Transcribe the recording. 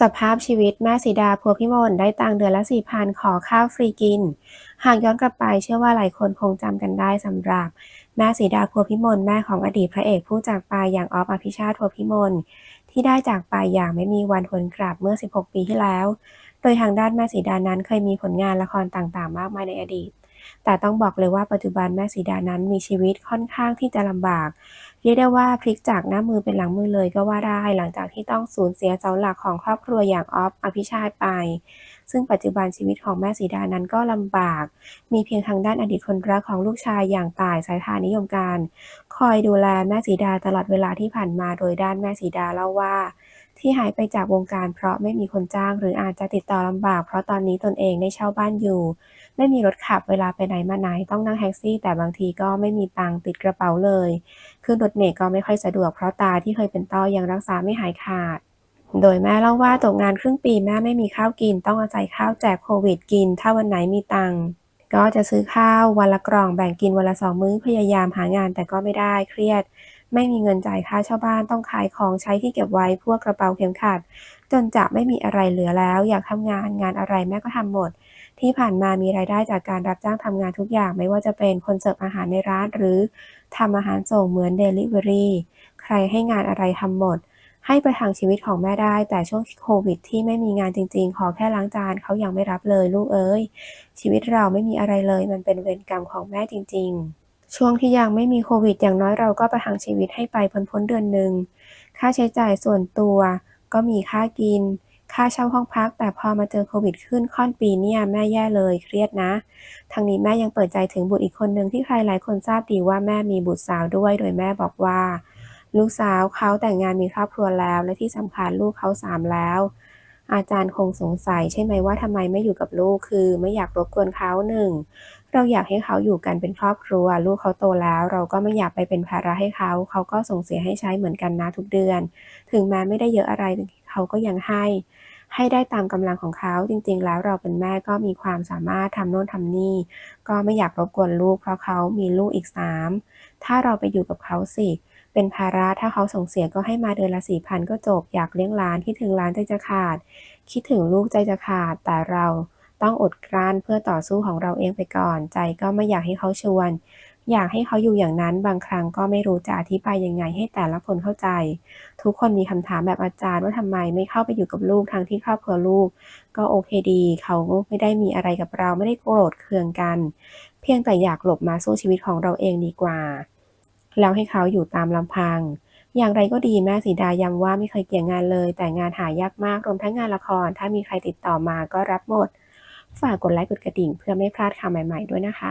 สภาพชีวิตแม่สีดาพัวพิมลได้ตังเดือนละสี่พันขอข้าวฟรีกิน หากย้อนกลับไปเชื่อว่าหลายคนคงจำกันได้สำหรับ แม่สีดาพัวพิมลแม่ของอดีตพระเอกผู้จากไปอย่างออฟอภิชาติพัวพิมลที่ได้จากไปอย่างไม่มีวันหวนกลับเมื่อ 16 ปีที่แล้ว โดยทางด้านแม่สีดานั้นเคยมีผลงานละครต่างๆ มากมายในอดีต แต่ต้องบอกเลยว่าปัจจุบันแม่สีดานั้นมีชีวิตค่อนข้างที่จะลำบาก เรียกได้ว่าพลิกจากหน้ามือเป็นหลังมือเลยก็ว่าได้หลังจากที่ต้องสูญเสียเสาหลักของครอบครัวอย่างออฟอภิชาติไป ซึ่งปัจจุบันชีวิตของแม่สีดานั้นก็ลำบาก มีเพียงทางด้านอดีตคนรักของลูกชายอย่างต่ายสายทานนิยมการ คอยดูแลแม่สีดาตลอดเวลาที่ผ่านมาโดยด้านแม่สีดาเล่าว่า ที่หายไปจากวงการเพราะไม่มีคนจ้าง หรืออาจจะติดต่อลำบาก เพราะตอนนี้ตนเองได้เช่าบ้านอยู่ ไม่มีรถขับเวลาไปไหนมาไหนต้องนั่งแท็กซี่ แต่บางทีก็ไม่มีตังติดกระเป๋าเลยขึ้นรถเมล์ก็ไม่ค่อยสะดวกเพราะตาที่เคยเป็นต้อยังรักษาไม่หายขาดโดยแม่เล่าว่าตกงานครึ่งปีแม่ไม่มีข้าวกิน ต้องอาศัยข้าวแจกโควิดกิน ถ้าวันไหนมีตังค์ก็จะซื้อข้าววันละกล่องแบ่งกินวันละสองมื้อพยายามหางานแต่ก็ไม่ได้เครียด ไม่มีเงินจ่ายค่าเช่าบ้านต้องขายของใช้ที่เก็บไว้พวกกระเป๋าเข็มขัด จนจะไม่มีอะไรเหลือแล้ว อยากทำงานงานอะไรแม่ก็ทำหมด ที่ผ่านมามีรายได้จากการรับจ้างทำงานทุกอย่างไม่ว่าจะเป็นคนเสิร์ฟอาหารในร้านหรือทำอาหารส่งเหมือนเดลิเวอรี่ใครให้งานอะไรทำหมด ให้ประทังชีวิตของแม่ได้ แต่ช่วงโควิด ที่ไม่มีงานจริง ๆ ขอแค่ล้างจานเขายังไม่รับเลยลูกเอ้ยชีวิตเราไม่มีอะไรเลย มันเป็นเวรกรรมของแม่จริง ๆ ช่วงที่ยังไม่มีโควิด อย่างน้อยเราก็ประทังชีวิตให้ไปพ้นๆเดือนหนึ่ง ค่าใช้จ่ายส่วนตัว ก็มีค่ากิน ค่าเช่าห้องพัก แต่พอมาเจอโควิดขึ้นค่อนปีเนี่ยแม่แย่เลยเครียดนะทั้งนี้แม่ยังเปิดใจถึงบุตรอีกคนหนึ่งที่ใครหลายคนทราบดีว่าแม่มีบุตรสาวด้วย โดยแม่บอกว่า ลูกสาวเขาแต่งงานมีครอบครัวแล้ว และที่สำคัญลูกเขาสามแล้ว อาจารย์คงสงสัยใช่ไหมว่าทำไมไม่อยู่กับลูกคือไม่อยากรบกวนเขาหนึ่งเราอยากให้เขาอยู่กันเป็นครอบครัว ลูกเขาโตแล้ว เราก็ไม่อยากไปเป็นภาระให้เขา เขาก็ส่งเสียให้ใช้เหมือนกันนะทุกเดือน ถึงแม้ไม่ได้เยอะอะไรเขาก็ยังให้ ให้ได้ตามกำลังของเขาจริง ๆ แล้วเราเป็นแม่ก็มีความสามารถทำโน่นทำนี่ ก็ไม่อยากรบกวนลูกเพราะเขามีลูกอีกสามถ้าเราไปอยู่กับเขาสิเป็นภาระถ้าเขาส่งเสียก็ให้มาเดือนละสี่พันก็จบ อยากเลี้ยงหลานคิดถึงหลานใจจะขาด คิดถึงลูกใจจะขาด แต่เราต้องอดกลั้นเพื่อต่อสู้ของเราเองไปก่อน ใจก็ไม่อยากให้เขาชวน อยากให้เขาอยู่อย่างนั้นบางครั้งก็ไม่รู้จะอธิบายยังไงให้แต่ละคนเข้าใจ ทุกคนมีคำถามแบบอาจารย์ว่าทำไมไม่เข้าไปอยู่กับลูกทั้งที่ครอบครัวลูก ก็โอเคดี เขาไม่ได้มีอะไรกับเราไม่ได้โกรธเคืองกัน เพียงแต่อยากหลบมาสู้ชีวิตของเราเองดีกว่า แล้วให้เขาอยู่ตามลำพัง อย่างไรก็ดีแม่สีดาย้ำว่าไม่เคยเกี่ยงงานเลย แต่งานหายากมากรวมทั้งงานละคร ถ้ามีใครติดต่อมาก็รับหมด ฝากกดไลค์กดกระดิ่งเพื่อไม่พลาดข่าวใหม่ ๆ ด้วยนะคะ